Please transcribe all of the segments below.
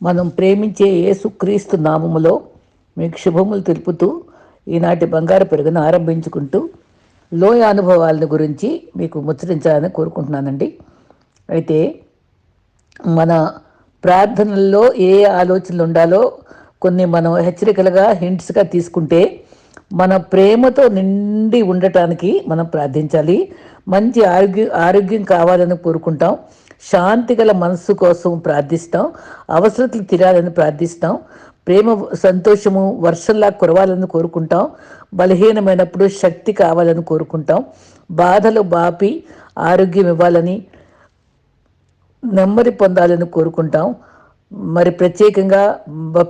మనం ప్రేమించే యేసుక్రీస్తు నామములో మీకు శుభములు తెలుపుతూ ఈనాటి బంగారు పెరుగును ఆరంభించుకుంటూ లోయ అనుభవాలను గురించి మీకు ముచ్చరించాలని కోరుకుంటున్నానండి. అయితే మన ప్రార్థనల్లో ఏ ఆలోచనలు ఉండాలో కొన్ని మనం హెచ్చరికలుగా హింట్స్గా తీసుకుంటే మన ప్రేమతో నిండి ఉండటానికి మనం ప్రార్థించాలి. మంచి ఆరోగ్యం ఆరోగ్యం కావాలని కోరుకుంటాం. శాంతి గల మనస్సు కోసం ప్రార్థిస్తాం అవసరతలు తీరాలని ప్రార్థిస్తాం ప్రేమ సంతోషము వర్షంలా కురవాలని కోరుకుంటాం బలహీనమైనప్పుడు శక్తి కావాలని కోరుకుంటాం బాధలు బాపి ఆరోగ్యం ఇవ్వాలని నెమ్మది పొందాలని కోరుకుంటాం మరి ప్రత్యేకంగా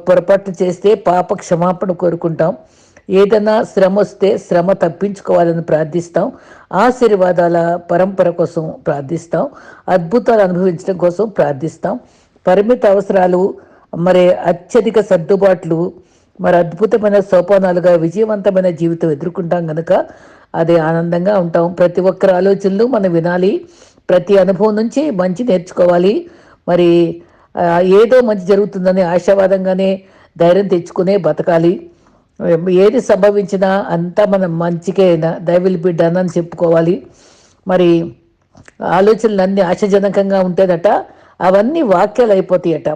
పొరపాట్లు చేస్తే పాప క్షమాపణ కోరుకుంటాం. ఏదైనా శ్రమ వస్తే శ్రమ తప్పించుకోవాలని ప్రార్థిస్తాం. ఆశీర్వాదాల పరంపర కోసం ప్రార్థిస్తాం. అద్భుతాలు అనుభవించడం కోసం ప్రార్థిస్తాం. పరిమిత అవసరాలు మరి అత్యధిక సర్దుబాట్లు మరి అద్భుతమైన సోపానాలుగా విజయవంతమైన జీవితం ఎదుర్కొంటాం కనుక అదే ఆనందంగా ఉంటాం. ప్రతి ఒక్కరి ఆలోచనలు మనం వినాలి. ప్రతి అనుభవం నుంచి మంచి నేర్చుకోవాలి. మరి ఏదో మంచి జరుగుతుందని ఆశావాదంగానే ధైర్యం తెచ్చుకునే బతకాలి. ఏది సంభవించినా అంతా మనం మంచికే దైవిల్ బిడ్డ అని చెప్పుకోవాలి. మరి ఆలోచనలన్నీ ఆశాజనకంగా ఉంటేదట అవన్నీ వాక్యాలు అయిపోతాయట.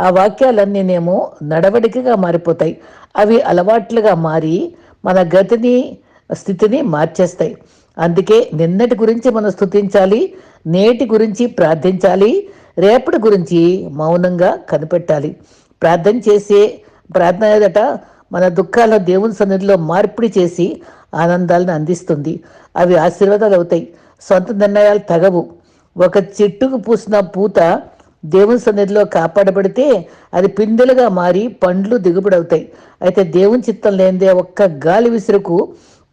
ఆ వాక్యాలన్నీనేమో నడవడికగా మారిపోతాయి. అవి అలవాట్లుగా మారి మన గతిని స్థితిని మార్చేస్తాయి. అందుకే నిన్నటి గురించి మనం స్థుతించాలి నేటి గురించి ప్రార్థించాలి రేపటి గురించి మౌనంగా కనిపెట్టాలి. ప్రార్థన చేసే ప్రార్థన ఏదట? మన దుఃఖాల దేవుని సన్నిధిలో మార్పిడి చేసి ఆనందాలను అందిస్తుంది. అవి ఆశీర్వాదాలు అవుతాయి. సొంత నిర్ణయాలు తగవు. ఒక చెట్టుకు పూసిన పూత దేవుని సన్నిధిలో కాపాడబడితే అది పిందెలుగా మారి పండ్లు దిగుబడవుతాయి. అయితే దేవుని చిత్తం లేనిదే ఒక్క గాలి విసురుకు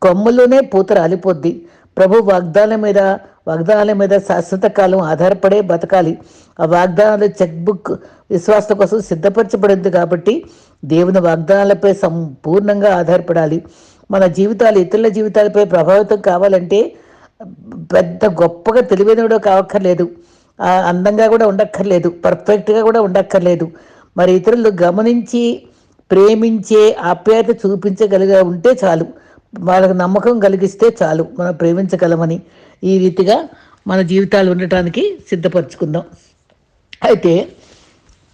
కొమ్మలోనే పూత రాలిపోద్ది. ప్రభు వాగ్దానం మీద వాగ్దానాల మీద శాశ్వత కాలం ఆధారపడే బతకాలి. ఆ వాగ్దానాలు చెక్ బుక్ విశ్వాసం కోసం సిద్ధపరచబడింది కాబట్టి దేవుని వాగ్దానాలపై సంపూర్ణంగా ఆధారపడాలి. మన జీవితాలు ఇతరుల జీవితాలపై ప్రభావితం కావాలంటే పెద్ద గొప్పగా తెలివైనడో కావక్కర్లేదు. అందంగా కూడా ఉండక్కర్లేదు. పర్ఫెక్ట్గా కూడా ఉండక్కర్లేదు. మరి ఇతరులు గమనించి ప్రేమించే ఆప్యాయత చూపించగలిగా ఉంటే చాలు. వాళ్ళకు నమ్మకం కలిగిస్తే చాలు. మనం ప్రేమించగలమని ఈ రీతిగా మన జీవితాలు ఉండటానికి సిద్ధపరచుకుందాం. అయితే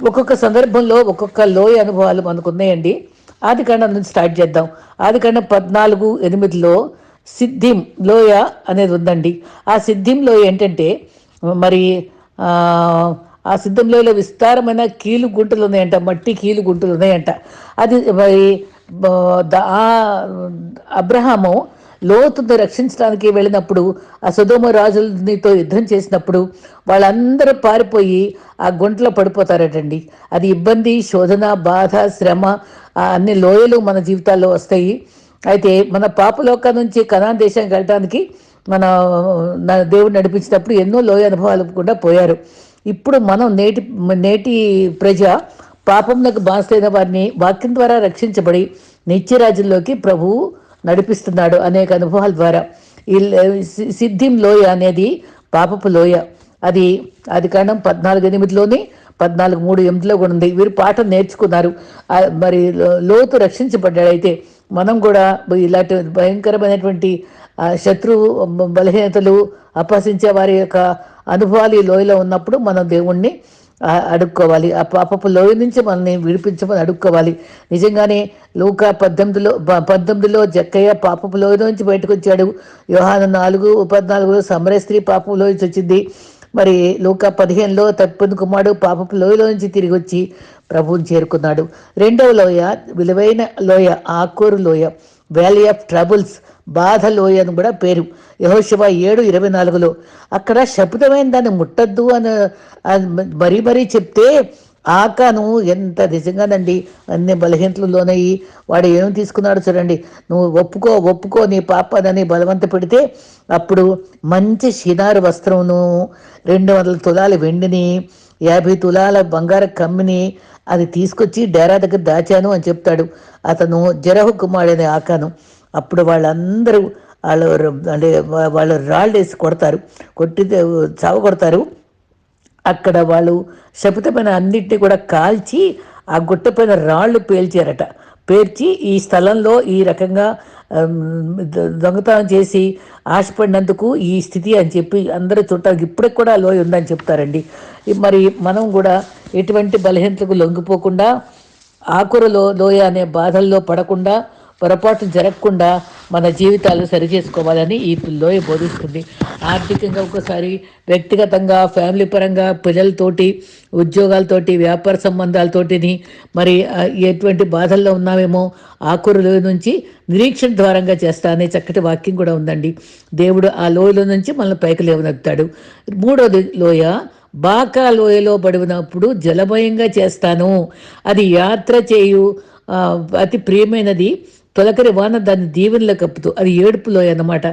ఒక్కొక్క సందర్భంలో ఒక్కొక్క లోయ అనుభవాలు మనకు ఉన్నాయండి ఆది కాండం నుంచి స్టార్ట్ చేద్దాం. ఆది కాండం పద్నాలుగు ఎనిమిదిలో సిద్ధిం లోయ అనేది ఉందండి. ఆ సిద్ధిం లోయ ఏంటంటే మరి ఆ, సిద్ధం లోయలో విస్తారమైన కీలు గుంటలు ఉన్నాయంట మట్టి కీలు గుంటలు ఉన్నాయంట. అది మరి అబ్రహాము లోతును రక్షించడానికి వెళ్ళినప్పుడు ఆ సుధోమ రాజులతో యుద్ధం చేసినప్పుడు వాళ్ళందరూ పారిపోయి ఆ గుంటలో పడిపోతారటండి. అది ఇబ్బంది శోధన బాధ శ్రమ అన్ని లోయలు మన జీవితాల్లో వస్తాయి. అయితే మన పాపలోక నుంచి కనాన్ దేశానికి వెళ్ళడానికి మన దేవుడు నడిపించినప్పుడు ఎన్నో లోయ అనుభవాలు కూడా పోయారు. ఇప్పుడు మనం నేటి నేటి ప్రజ పాపంలోకి బాసైన వారిని వాక్యం ద్వారా రక్షించబడి నిత్యరాజ్యంలోకి ప్రభువు నడిపిస్తున్నాడు అనేక అనుభవాల ద్వారా. ఈ సి- సిద్ధిం లోయ అనేది పాపపు లోయ. అది అది పద్నాలుగు ఎనిమిదిలోని పద్నాలుగు మూడు ఎనిమిదిలో కూడా ఉంది. వీరు పాఠం నేర్చుకున్నారు. మరి లోతు రక్షించబడ్డాడు అయితే మనం కూడా ఇలాంటి భయంకరమైనటువంటి శత్రు శత్రువు బలహీనతలు అపహసించే వారి యొక్క అనుభవాలు ఈ లోయలో ఉన్నప్పుడు మనం దేవుణ్ణి అడుక్కోవాలి. ఆ పాపపు లోయ నుంచి మనల్ని విడిపించమని అడుక్కోవాలి. నిజంగానే లూకా పద్దెనిమిదిలో పద్దెనిమిదిలో జక్కయ్య పాపపు లోయ నుంచి బయటకు వచ్చాడు యోహాను నాలుగు పద్నాలుగులో సమర స్త్రీ పాపపు లోయ నుంచి వచ్చింది. మరి లూకా పదిహేనులో తప్పిన కుమారుడు పాపపు లోయలో నుంచి తిరిగి వచ్చి ప్రభువుని చేరుకున్నాడు. రెండవ లోయ విలువైన లోయ ఆకూరు లోయ వ్యాలీ ఆఫ్ ట్రబుల్స్ బాధ లోయ అని కూడా పేరు. యహోశివ ఏడు ఇరవై నాలుగులో అక్కడ శబ్దమైన దాన్ని ముట్టద్దు అని మరీ మరీ చెప్తే ఆకాను ఎంత నిజంగానండి అన్ని బలహీనతలు లోనయ్యి వాడు ఏం తీసుకున్నాడు చూడండి. నువ్వు ఒప్పుకో ఒప్పుకో నీ పాపదని బలవంత పెడితే అప్పుడు మంచి షినారు వస్త్రమును రెండు వందల తులాల వెండిని యాభై తులాల బంగార కమ్మిని అది తీసుకొచ్చి డేరా దగ్గర దాచాను అని చెప్తాడు. అతను జరహు కుమారుడనే ఆకాను. అప్పుడు వాళ్ళందరూ వాళ్ళు అంటే వాళ్ళు రాళ్ళు వేసి కొడతారు. కొట్టి చావ కొడతారు. అక్కడ వాళ్ళు శపితమైన అన్నింటినీ కూడా కాల్చి ఆ గుట్టపైన రాళ్ళు పేల్చారట. పేర్చి ఈ స్థలంలో ఈ రకంగా దొంగతనం చేసి ఆశపడినందుకు ఈ స్థితి అని చెప్పి అందరూ చూడటానికి ఇప్పటికి కూడా లోయ ఉందని చెప్తారండి. మరి మనం కూడా ఎటువంటి బలహీనతకు లొంగిపోకుండా ఆకురలో లోయ అనే బాధల్లో పడకుండా పొరపాటు జరగకుండా మన జీవితాలు సరిచేసుకోవాలని ఈ లోయ బోధిస్తుంది. ఆర్థికంగా ఒకసారి వ్యక్తిగతంగా ఫ్యామిలీ పరంగా పిల్లలతోటి ఉద్యోగాలతోటి వ్యాపార సంబంధాలతోటిని మరి ఎటువంటి బాధల్లో ఉన్నామేమో ఆకురలో నుంచి నిరీక్షణ ద్వారంగా చేస్తా అనే చక్కటి వాక్యం కూడా ఉందండి. దేవుడు ఆ లోయలో నుంచి మనల్ని పైకి లేవనెత్తాడు. మూడోది లోయ బాకా లోయలో పడినప్పుడు జలమయంగా చేస్తాను. అది యాత్ర చేయు అతి ప్రియమైనది. తొలకరి వాన దాన్ని దీవెనలో కప్పుతూ అది ఏడుపు లోయ అన్నమాట.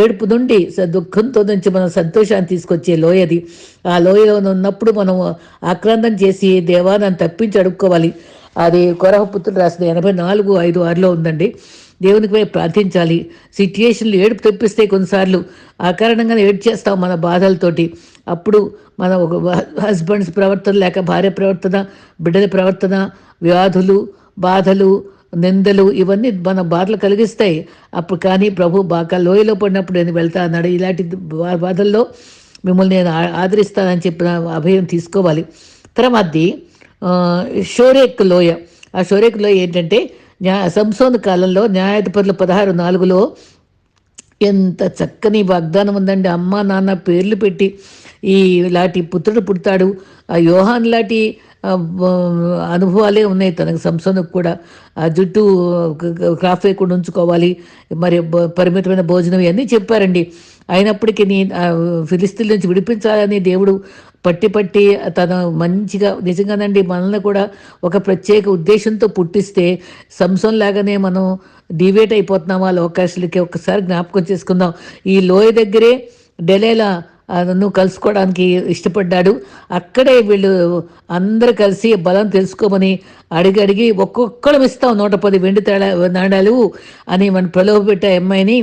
ఏడుపు నుండి దుఃఖంతో నుంచి మనం సంతోషాన్ని తీసుకొచ్చే లోయది ఆ లోయలో ఉన్నప్పుడు మనం ఆక్రాంతం చేసి దేవాన్ని తప్పించి అడుక్కోవాలి. అది కొరహపుత్రుడు రాసిన ఎనభై నాలుగు ఐదు ఆరులో ఉందండి. దేవునికి పోయి ప్రార్థించాలి. సిచ్యుయేషన్లు ఏడుపు తెప్పిస్తే కొన్నిసార్లు. ఆ కారణంగానే ఏడు చేస్తాం మన బాధలతోటి. అప్పుడు మన ఒక హస్బెండ్స్ ప్రవర్తన లేక భార్య ప్రవర్తన బిడ్డల ప్రవర్తన వ్యాధులు బాధలు నిందలు ఇవన్నీ మన బాధలు కలిగిస్తాయి. అప్పుడు కానీ ప్రభు బాగా లోయలో పడినప్పుడు నేను వెళ్తా అన్నాడు. ఇలాంటి బాధల్లో మిమ్మల్ని నేను ఆదరిస్తానని చెప్పిన అభయం తీసుకోవాలి. తర్వాత షోరేక్ లోయ. ఆ షోరేక్ లోయ ఏంటంటే న్యాయ సంసోన్ కాలంలో న్యాయాధిపతులు పదహారు నాలుగులో ఎంత చక్కని వాగ్దానం ఉందండి. అమ్మ నాన్న పేర్లు పెట్టి ఈ లాంటి పుత్రుడు పుడతాడు. ఆ యోహాన్ లాంటి అనుభవాలే ఉన్నాయి తనకు సంసోనకు కూడా. ఆ జుట్టు క్రాఫ్ వేయకుండా ఉంచుకోవాలి. మరి పరిమితమైన భోజనం ఇవన్నీ చెప్పారండి. అయినప్పటికీ నీ ఫిలిస్తీన్ నుంచి విడిపించాలని దేవుడు పట్టి పట్టి తను మంచిగా నిజంగానండి మనల్ని కూడా ఒక ప్రత్యేక ఉద్దేశంతో పుట్టిస్తే సంసం లాగానే మనం డివేట్ అయిపోతున్నామా లోకాశులకి ఒకసారి జ్ఞాపకం చేసుకుందాం. ఈ లోయ దగ్గరే డెలేలా నన్ను కలుసుకోవడానికి ఇష్టపడ్డాడు. అక్కడే వీళ్ళు అందరు కలిసి బలం తెలుసుకోమని అడిగి అడిగి ఒక్కొక్కరు ఇస్తాం నూట పది వెండి తేడా నాణాలు అని మన ప్రలోభ పెట్టే అమ్మాయిని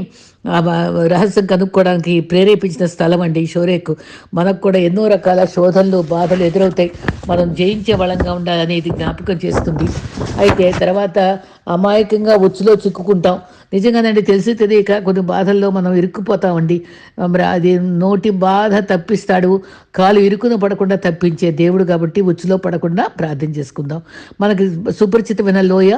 రహస్యం కనుక్కోవడానికి ప్రేరేపించిన స్థలం అండి షోరేకు. మనకు కూడా ఎన్నో రకాల శోధనలు బాధలు ఎదురవుతాయి. మనం జయించే బలంగా ఉండాలనేది జ్ఞాపకం చేస్తుంది. అయితే తర్వాత అమాయకంగా ఉచ్చులో చిక్కుకుంటాం. నిజంగానండి తెలిసి తెలియక కొన్ని బాధల్లో మనం ఇరుక్కుపోతామండి. మరి అది నోటి బాధ తప్పిస్తాడు. కాలు ఇరుకును పడకుండా తప్పించే దేవుడు కాబట్టి ఉచ్చులో పడకుండా ప్రార్థన చేసుకుందాం. మనకి సుపరిచితమైన లోయ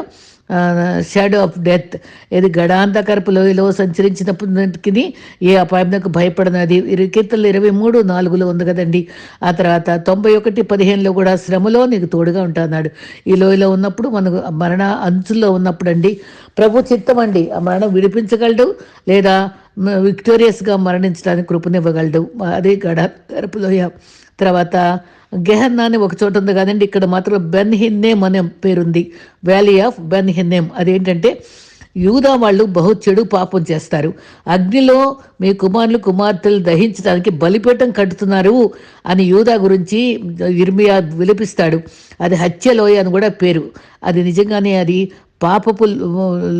షాడో ఆఫ్ డెత్ ఇది గడాంతకరపు లోయలో సంచరించినప్పటికి ఏ అపాయంకు భయపడినది. కీర్తనలు ఇరవై మూడు నాలుగులో ఉంది కదండి. ఆ తర్వాత తొంభై ఒకటి పదిహేనులో కూడా శ్రమలో నీకు తోడుగా ఉంటున్నాడు ఈ లోయలో ఉన్నప్పుడు మనకు మరణ అంచుల్లో ఉన్నప్పుడు అండి ప్రభు చిత్తం అండి ఆ మరణం విడిపించగలడు లేదా విక్టోరియస్గా మరణించడానికి కృపనివ్వగలడు అదే గడ లోయ. తర్వాత గెహన్నా అని ఒక చోట ఉంది కదండి ఇక్కడ మాత్రం బెన్ హిన్నేమ్ అనే పేరుంది. వ్యాలీ ఆఫ్ బెన్ హిన్నేమ్ అదేంటంటే యూదా వాళ్ళు బహు చెడు పాపం చేస్తారు. అగ్నిలో మీ కుమారులు కుమార్తెలు దహించడానికి బలిపీఠం కట్టుతున్నారు అని యూదా గురించి ఇర్మియా విలిపిస్తాడు. అది హత్యలోయ అని కూడా పేరు. అది నిజంగానే అది పాపపు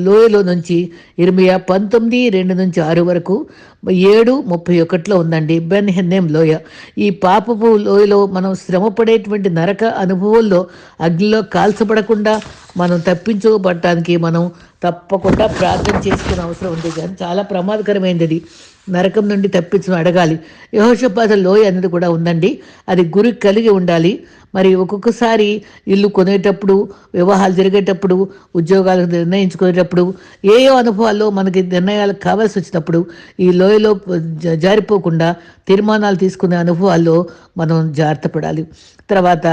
లోయలో నుంచి ఇరవై పంతొమ్మిది రెండు నుంచి ఆరు వరకు ఏడు ముప్పై ఒకటిలో ఉందండి బెన్ హెన్నేం లోయ. ఈ పాపపు లోయలో మనం శ్రమపడేటువంటి నరక అనుభవంలో అగ్నిలో కాల్చబడకుండా మనం తప్పించుకోబడటానికి మనం తప్పకుండా ప్రార్థన చేసుకునే అవసరం ఉంది. కానీ చాలా ప్రమాదకరమైనది నరకం నుండి తప్పించడం అడగాలి. యహోషపాత లోయ అనేది కూడా ఉందండి. అది గురి కలిగి ఉండాలి. మరి ఒక్కొక్కసారి ఇల్లు కొనేటప్పుడు వివాహాలు జరిగేటప్పుడు ఉద్యోగాలు నిర్ణయించుకునేటప్పుడు ఏ అనుభవాల్లో మనకి నిర్ణయాలు కావాల్సి వచ్చినప్పుడు ఈ లోయలో జారిపోకుండా తీర్మానాలు తీసుకునే అనుభవాల్లో మనం జాగ్రత్త పడాలి. తర్వాత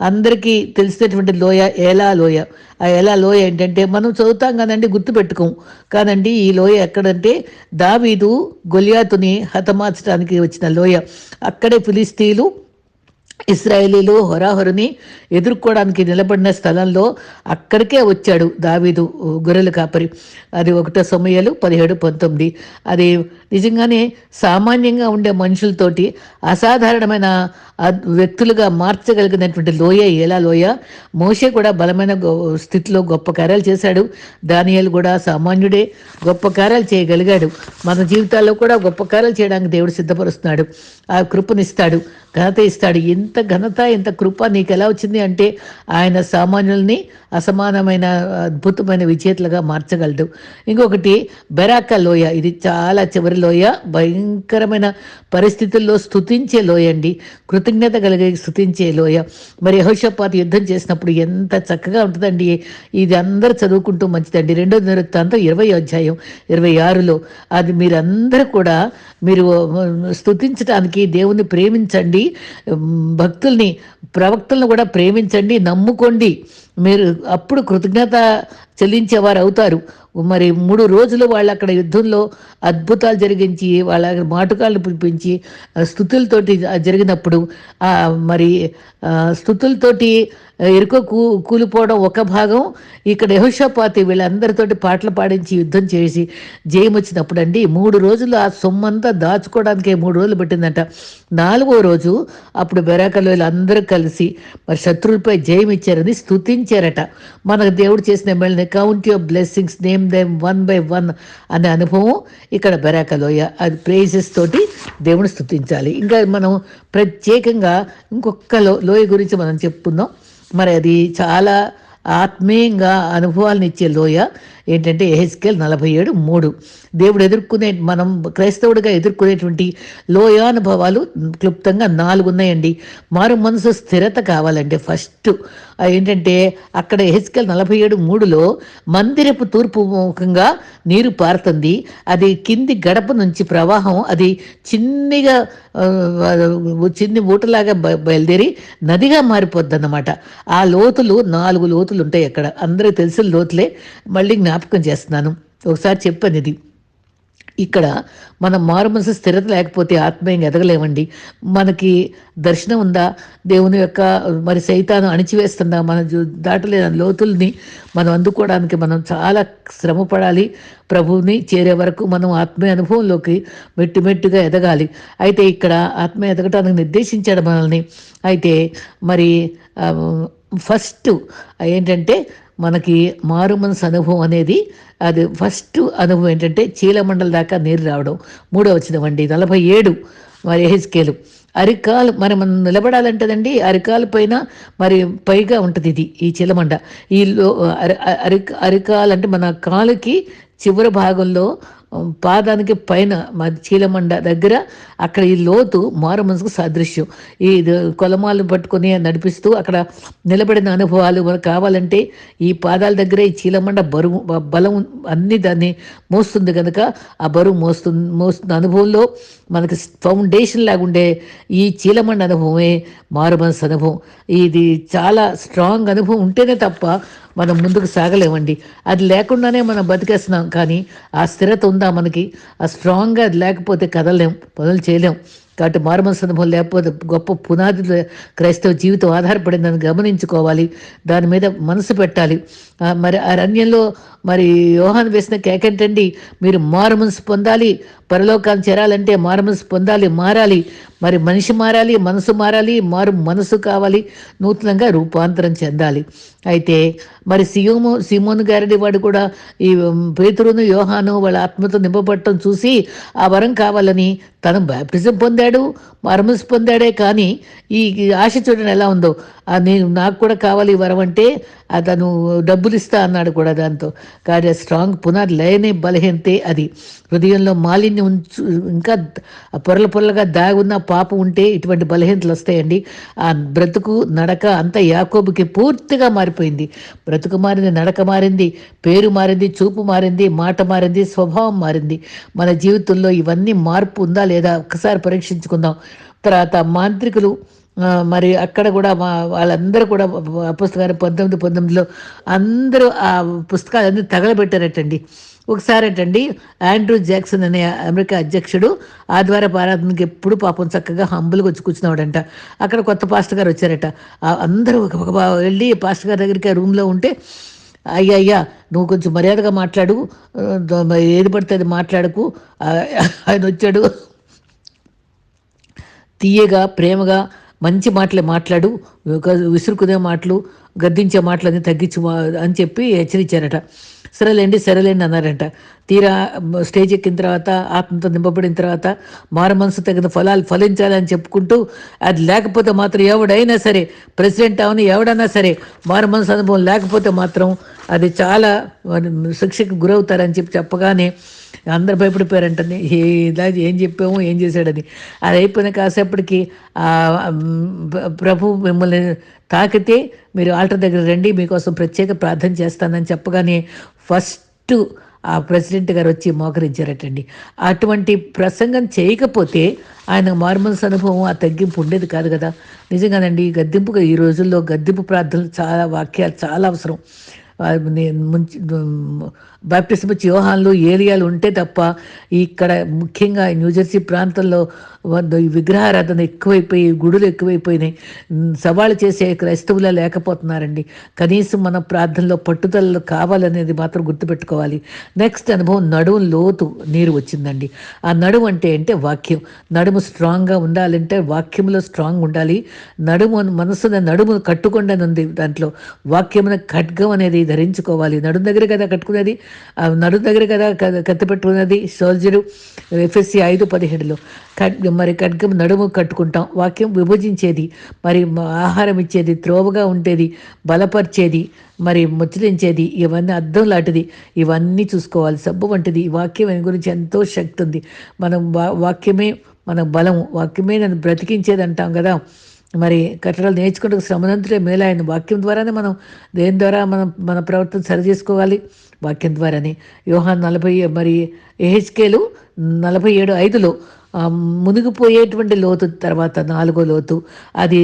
అందరికీ తెలిసినటువంటి లోయ ఏలా లోయ? ఆ ఎలా లోయ ఏంటంటే మనం చదువుతాం కదండి గుర్తుపెట్టుకోం. కాదండి ఈ లోయ ఎక్కడంటే దావీదు గొలియాతుని హతమార్చడానికి వచ్చిన లోయ. అక్కడే ఫిలిస్తీన్లు ఇస్రాయేలీలు హొరాహొరని ఎదుర్కోవడానికి నిలబడిన స్థలంలో అక్కడికే వచ్చాడు దావీదు గొర్రెల కాపరి. అది ఒకటో సమయాలు పదిహేడు పంతొమ్మిది. అది నిజంగానే సామాన్యంగా ఉండే మనుషులతోటి అసాధారణమైన వ్యక్తులుగా మార్చగలిగినటువంటి లోయ ఎలా లోయ? మోషే కూడా బలమైన స్థితిలో గొప్ప కార్యాలు చేశాడు. దానియాలు కూడా సామాన్యుడే గొప్ప కార్యాలు చేయగలిగాడు. మన జీవితాల్లో కూడా గొప్ప కార్యాలు చేయడానికి దేవుడు సిద్ధపరుస్తున్నాడు. ఆ కృపనిస్తాడు. ఘనత ఇస్తాడు. ఇంత ఘనత ఇంత కృప నీకు ఎలా వచ్చింది అంటే ఆయన సామాన్యుల్ని అసమానమైన అద్భుతమైన విజేతలుగా మార్చగలడు. ఇంకొకటి బెరాక లోయ. ఇది చాలా చివరి లోయ. భయంకరమైన పరిస్థితుల్లో స్థుతించే లోయ అండి. కృతజ్ఞత కలిగి స్థుతించే లోయ. మరి యహోషపాత యుద్ధం చేసినప్పుడు ఎంత చక్కగా ఉంటుందండి. ఇది అందరూ చదువుకుంటూ మంచిదండి. రెండో దినవృత్తాంతం ఇరవై అధ్యాయం ఇరవై ఆరులో అది మీరందరూ కూడా మీరు స్థుతించడానికి దేవుని ప్రేమించండి. భక్తుల్ని ప్రవక్తలను కూడా ప్రేమించండి. నమ్ముకోండి. మీరు అప్పుడు కృతజ్ఞత చెల్లించేవారు అవుతారు. మరి మూడు రోజులు వాళ్ళు అక్కడ యుద్ధంలో అద్భుతాలు జరిగించి వాళ్ళ మాటుకాళ్ళు పిలిపించి స్థుతులతోటి జరిగినప్పుడు మరి స్థుతులతోటి ఎరుక కూ కూలిపోవడం ఒక భాగం. ఇక్కడ యహోషపాతి వీళ్ళందరితోటి పాటలు పాడించి యుద్ధం చేసి జయం వచ్చినప్పుడు అండి మూడు రోజులు ఆ సొమ్మంతా దాచుకోవడానికి మూడు రోజులు పెట్టిందంట. నాలుగో రోజు అప్పుడు బెరాకలు వీళ్ళందరూ కలిసి మరి శత్రువులపై జయం ఇచ్చారని స్థుతించి స్థుతించారట మనకు దేవుడు చేసిన MLA count your blessings name them one by one అనే అనుభవం ఇక్కడ బెరాకలోయ. అది ప్రేజెస్ తోటి దేవుని స్థుతించాలి. ఇంకా మనం ప్రత్యేకంగా ఇంకొక లో లోయ గురించి మనం చెప్పుకుందాం. మరి అది చాలా ఆత్మీయంగా అనుభవాలను ఇచ్చే లోయ ఏంటంటే ఎహెస్కెల్ నలభై ఏడు మూడు. దేవుడు ఎదుర్కొనే మనం క్రైస్తవుడిగా ఎదుర్కొనేటువంటి లోయానుభవాలు క్లుప్తంగా నాలుగు ఉన్నాయండి. మారు మనసు స్థిరత కావాలంటే ఫస్ట్ ఏంటంటే అక్కడ ఎహెస్కెల్ నలభై ఏడు మూడులో మందిరపు తూర్పు ముఖంగా నీరు పారుతుంది. అది కింది గడప నుంచి ప్రవాహం అది చిన్నగా చిన్ని ఊటలాగా బయలుదేరి నదిగా మారిపోద్ది అన్నమాట ఆ లోతులు నాలుగు లోతులు ఉంటాయి అక్కడ. అందరూ తెలిసిన లోతులే మళ్ళీ జ్ఞాపకం చేస్తున్నాను. ఒకసారి చెప్పాను ఇది. ఇక్కడ మన మారు మనసు స్థిరత లేకపోతే ఆత్మీయంగా ఎదగలేమండి. మనకి దర్శనం ఉందా? దేవుని యొక్క మరి సైతాను అణిచివేస్తుందా? మన దాటలేని లోతుల్ని మనం అందుకోవడానికి మనం చాలా శ్రమ పడాలి. ప్రభువుని చేరే వరకు మనం ఆత్మీయ అనుభవంలోకి మెట్టు మెట్టుగా ఎదగాలి. అయితే ఇక్కడ ఆత్మీయ ఎదగటానికి నిర్దేశించాడు మనల్ని. అయితే మరి ఫస్ట్ ఏంటంటే మనకి మారు మనసు అనుభవం అనేది అది ఫస్ట్ అనుభవం ఏంటంటే చీలమండల దాకా నీరు రావడం. మూడో వచ్చినవండి నలభై ఏడు మరి హెచ్కేలు అరికాలు మరి మనం నిలబడాలంటదండి. అరికాలు పైన మరి పైగా ఉంటుంది ఇది ఈ చిలమండ. ఈ అరి అరికాలు అంటే మన కాలుకి చివరి భాగంలో పాదానికి పైన చీలమండ దగ్గర అక్కడ ఈ లోతు మారు మనసుకు సాదృశ్యం. ఈ కొలమాలు పట్టుకొని నడిపిస్తూ అక్కడ నిలబడిన అనుభవాలు మనకు కావాలంటే ఈ పాదాల దగ్గర ఈ చీలమండ బరువు బలం అన్ని దాన్ని మోస్తుంది కనుక ఆ బరువు మోస్తుంది మోస్తున్న అనుభవంలో మనకి ఫౌండేషన్ లాగుండే ఈ చీలమండ అనుభవమే మారు మనసు అనుభవం. ఇది చాలా స్ట్రాంగ్ అనుభవం ఉంటేనే తప్ప మనం ముందుకు సాగలేమండి. అది లేకుండానే మనం బతికేస్తున్నాం కానీ ఆ స్థిరత ఉందా మనకి? ఆ స్ట్రాంగ్గా అది లేకపోతే కదలలేం పనులు చేయలేం కాబట్టి మారుమనసు సందర్భం లేకపోతే గొప్ప పునాది క్రైస్తవ జీవితం ఆధారపడిందని గమనించుకోవాలి. దాని మీద మనసు పెట్టాలి. మరి అరణ్యంలో మరి యోహాన్ వేసిన కేకంటండి? మీరు మారు పొందాలి. పరలోకాన్ని చేరాలంటే మారు పొందాలి మారాలి. మరి మనిషి మారాలి మనసు మారాలి మారు మనసు కావాలి. నూతనంగా రూపాంతరం చెందాలి. అయితే మరి సియోము సిమోను గారిని వాడు కూడా ఈ పేతురును యోహాను వాళ్ళ ఆత్మతో నింపబడటం చూసి ఆ వరం కావాలని తను బ్యాప్టిజం పొందాడు. మరమస్ పొందాడే కానీ ఈ ఆశ చూడడం ఎలా ఉందో. నేను నాకు కూడా కావాలి వరం అంటే అతను డబ్బులు ఇస్తా అన్నాడు కూడా దాంతో. కాదు స్ట్రాంగ్ పునాది లేని బలహీనతే అది. హృదయంలో మాలిన్యం ఉంచు ఇంకా పొరల పొరలుగా దాగున్న పాపం ఉంటే ఇటువంటి బలహీనతలు వస్తాయండి. ఆ బ్రతుకు నడక అంత యాకోబుకి పూర్తిగా మారిపోయింది. బ్రతుకు మారింది నడక మారింది పేరు మారింది చూపు మారింది మాట మారింది స్వభావం మారింది. మన జీవితంలో ఇవన్నీ మార్పు ఉందా లేదా ఒక్కసారి పరీక్షించుకుందాం. తర్వాత మాంత్రికులు మరి అక్కడ కూడా మా వాళ్ళందరూ కూడా పుస్తకాలు పంతొమ్మిది పంతొమ్మిదిలో అందరూ ఆ పుస్తకాలన్నీ తగలబెట్టారటండి. ఒకసారి ఏంటండి ఆండ్రూ జాక్సన్ అనే అమెరికా అధ్యక్షుడు ఆదివార ఆరాధనకి ఎప్పుడు పాపం చక్కగా హంబులుగా వచ్చి కూర్చున్నాడంట అక్కడ కొత్త పాస్టర్ గారు వచ్చారట. అందరూ ఒక వెళ్ళి పాస్టర్ గారి దగ్గరికి రూమ్లో ఉంటే అయ్యా అయ్యా నువ్వు కొంచెం మర్యాదగా మాట్లాడు ఏది పడితే అది మాట్లాడకు ఆయన వచ్చాడు. తీయగా ప్రేమగా మంచి మాటలే మాట్లాడు ఒక విసురుకునే మాటలు గద్దించే మాటలన్నీ తగ్గించు మా- అని చెప్పి హెచ్చరించారట. సరేలేండి సరేలేండి అన్నారంట. తీరా స్టేజ్ ఎక్కిన తర్వాత ఆత్మతో నింపబడిన తర్వాత మారు మనసు తగిన ఫలాలు ఫలించాలని చెప్పుకుంటూ అది లేకపోతే మాత్రం ఎవడైనా సరే ప్రెసిడెంట్ అవని ఎవడైనా సరే మారు మనసు అనుభవం లేకపోతే మాత్రం అది చాలా శిక్షకు గురవుతారని చెప్పి చెప్పగానే అందరు భయపడిపోయారంటని ఏ ఇలా ఏం చెప్పాము ఏం చేశాడని. అది అయిపోయిన కాసేపటికి ప్రభు మిమ్మల్ని తాకితే మీరు ఆల్టర్ దగ్గర రండి మీకోసం ప్రత్యేక ప్రార్థన చేస్తానని చెప్పగానే ఫస్ట్ ఆ ప్రెసిడెంట్ గారు వచ్చి మోకరించారటండి. అటువంటి ప్రసంగం చేయకపోతే ఆయన మార్మల్స్ అనుభవం ఆ తగ్గింపు ఉండేది కాదు కదా. నిజంగానండి ఈ గద్దింపుగా ఈ రోజుల్లో గద్దింపు ప్రార్థనలు చాలా వాక్యాలు చాలా అవసరం. బాప్టిజం వచ్చి యోహాన్లు ఏరియాలు ఉంటే తప్ప ఇక్కడ ముఖ్యంగా న్యూజెర్సీ ప్రాంతంలో విగ్రహారాధన ఎక్కువైపోయి గుడులు ఎక్కువైపోయినాయి. సవాళ్ళు చేసే క్రైస్తవులా లేకపోతున్నారండి. కనీసం మన ప్రార్థనలో పట్టుదలలో కావాలనేది మాత్రం గుర్తుపెట్టుకోవాలి. నెక్స్ట్ అనుభవం నడుము లోతు నీరు వచ్చిందండి. ఆ నడుము అంటే అంటే వాక్యం. నడుము స్ట్రాంగ్గా ఉండాలంటే వాక్యంలో స్ట్రాంగ్ ఉండాలి. నడుము మనసున నడుము కట్టుకుండా ఉంది దాంట్లో. వాక్యమున ఖడ్గం అనేది ధరించుకోవాలి. నడుం దగ్గర కదా కట్టుకున్నది? ఆ దగ్గర కదా కత్తి పెట్టుకున్నది సోల్జరు? ఎఫ్ఎస్సి ఐదు పదిహేడులో. మరి ఖడ్గం నడుము కట్టుకుంటాం. వాక్యం విభజించేది. మరి ఆహారం ఇచ్చేది. త్రోవగా ఉండేది. బలపరిచేది. మరి ముచ్చరించేది ఇవన్నీ అర్థం లాంటిది. ఇవన్నీ చూసుకోవాలి. సబ్బు వంటిది. ఈ వాక్యం గురించి ఎంతో శక్తి ఉంది. మనం వా- వాక్యమే మన బలం వాక్యమే నన్ను బ్రతికించేది అంటాం కదా? మరి కట్టడాలు నేర్చుకుంటూ శ్రమనంతుడే మేలాయన. వాక్యం ద్వారానే మనం దేని ద్వారా మనం మన ప్రవర్తన సరి చేసుకోవాలి? వాక్యం ద్వారానే. యోహాన్ నలభై మరి ఏహెచ్కేలు నలభై ఏడు ఐదులో మునిగిపోయేటువంటి లోతు తర్వాత నాలుగో లోతు అది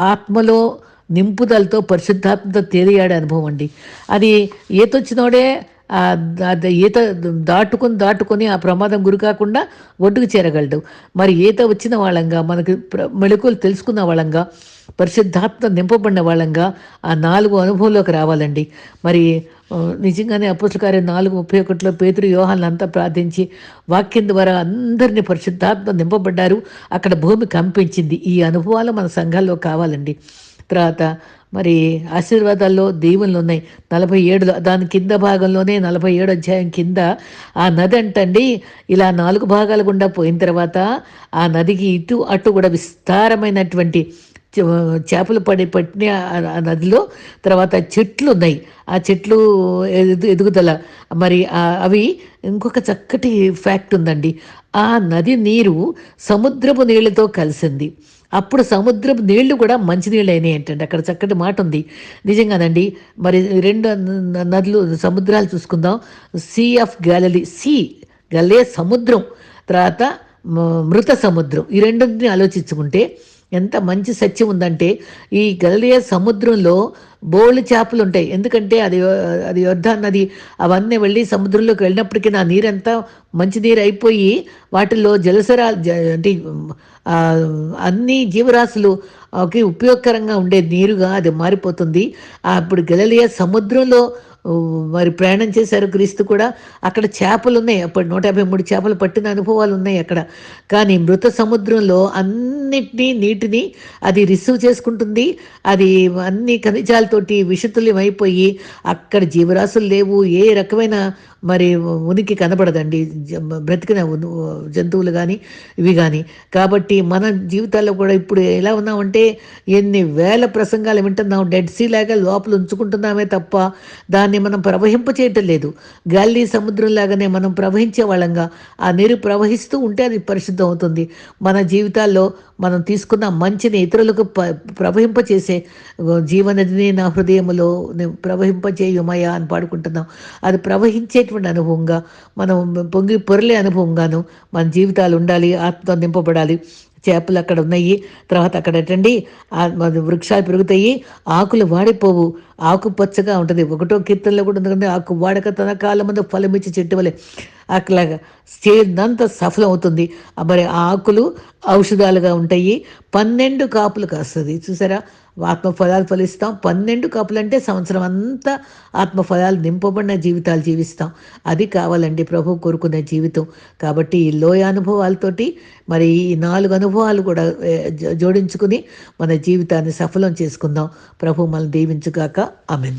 ఆత్మలో నింపుదలతో పరిశుద్ధాత్మతో తేలియాడే అనుభవం అండి. అది ఈతొచ్చినోడే వచ్చినోడే ఈత దాటుకొని దాటుకొని ఆ ప్రమాదం గురి కాకుండా ఒడ్డుకు చేరగలడు. మరి ఈత వచ్చిన వాళ్ళంగా మనకి ప్ర- మెళకువలు తెలుసుకున్న వాళ్ళంగా పరిశుద్ధాత్మ నింపబడిన వాళ్ళంగా ఆ నాలుగు అనుభవంలోకి రావాలండి. మరి నిజంగానే అప్పుల నాలుగు ముప్పై ఒకటిలో పేతురు వ్యూహాలను అంతా ప్రార్థించి వాక్యం ద్వారా అందరినీ పరిశుద్ధాత్మ నింపబడ్డారు. అక్కడ భూమి కంపించింది. ఈ అనుభవాలు మన సంఘాల్లో కావాలండి. తర్వాత మరి ఆశీర్వాదాల్లో దీవులు ఉన్నాయి. నలభై ఏడులో దాని కింద భాగంలోనే నలభై ఏడు అధ్యాయం కింద ఆ నది అంటండి ఇలా నాలుగు భాగాలు గుండా పోయిన తర్వాత ఆ నదికి ఇటు అటు కూడా విస్తారమైనటువంటి చ- చేపలు పడి పట్టిన ఆ- నదిలో తర్వాత చెట్లు ఉన్నాయి. ఆ చెట్లు ఎదు ఎదుగుదల. మరి అవి ఇంకొక చక్కటి ఫ్యాక్ట్ ఉందండి. ఆ నది నీరు సముద్రపు నీళ్ళతో కలిసింది. అప్పుడు సముద్రపు నీళ్ళు కూడా మంచినీళ్ళు అయినాయి ఏంటంటే అక్కడ చక్కటి మాట ఉంది. నిజంగానండి మరి రెండు నదులు సముద్రాలు చూసుకుందాం. సీ ఆఫ్ గ్యాలరీ సీ గలే సముద్రం. తర్వాత మృత సముద్రం. ఈ రెండింటిని ఆలోచించుకుంటే ఎంత మంచి సత్యం ఉందంటే ఈ గలియ సముద్రంలో బోళ్ళు చేపలు ఉంటాయి. ఎందుకంటే అది అది యోర్ధాన్ నది అవన్నీ వెళ్ళి సముద్రంలోకి వెళ్ళినప్పటికీ నా నీరంతా మంచి నీరు అయిపోయి వాటిల్లో జలసరా జ- అంటే అన్ని జీవరాశులు కి ఉపయోగకరంగా ఉండే నీరుగా అది మారిపోతుంది. అప్పుడు గలలియ సముద్రంలో మరి ప్రయాణం చేశారు క్రీస్తు కూడా. అక్కడ చేపలు ఉన్నాయి అప్పుడు నూట యాభై మూడు చేపలు పట్టిన అనుభవాలు ఉన్నాయి అక్కడ. కానీ మృత సముద్రంలో అన్నిటినీ నీటిని అది రిసీవ్ చేసుకుంటుంది. అది అన్ని ఖనిజాలతోటి విషతుల్యం అయిపోయి అక్కడ జీవరాశులు లేవు. ఏ రకమైన మరి ఉనికి కనబడదండి. బ్రతికిన జంతువులు కానీ ఇవి కానీ కాబట్టి మన జీవితాల్లో కూడా ఇప్పుడు ఎలా ఉన్నామంటే ఎన్ని వేల ప్రసంగాలు వింటున్నాం డెడ్ సీ లాగా లోపల ఉంచుకుంటున్నామే తప్ప దాన్ని మనం ప్రవహింప చేయటం లేదు. గాలి సముద్రం లాగానే మనం ప్రవహించే వాళ్ళంగా ఆ నీరు ప్రవహిస్తూ ఉంటే అది పరిశుద్ధం అవుతుంది. మన జీవితాల్లో మనం తీసుకున్న మంచిని ఇతరులకు ప ప్రవహింప చేసే జీవనదిని నా హృదయములో నేను ప్రవహింప అని పాడుకుంటున్నాం. అది ప్రవహించేటువంటి అనుభవంగా మనం పొంగి పొరలే అనుభవంగాను మన జీవితాలు ఉండాలి ఆత్మ నింపబడాలి. చేపలు అక్కడ ఉన్నాయి. తర్వాత అక్కడ ఏంటండి? వృక్షాలు పెరుగుతాయి. ఆకులు వాడిపోవు. ఆకు పచ్చగా ఉంటుంది. ఒకటో కీర్తనలో కూడా ఉంది ఆకు వాడక తన కాలం ముందు ఫలమిచ్చి చెట్టు వలె. అట్లాగా చేదంతా సఫలం అవుతుంది మరి ఆ ఆకులు ఔషధాలుగా ఉంటాయి. పన్నెండు కాపులు కాస్తుంది. చూసారా? ఆత్మఫలాలు ఫలిస్తాం. పన్నెండు కాపులంటే సంవత్సరం అంతా ఆత్మఫలాలు నింపబడిన జీవితాలు జీవిస్తాం. అది కావాలండి ప్రభు కోరుకునే జీవితం. కాబట్టి ఈ లోయ అనుభవాలతోటి మరి ఈ నాలుగు అనుభవాలు కూడా జోడించుకుని మన జీవితాన్ని సఫలం చేసుకుందాం. ప్రభు మనం దీవించుగాక. అమెన్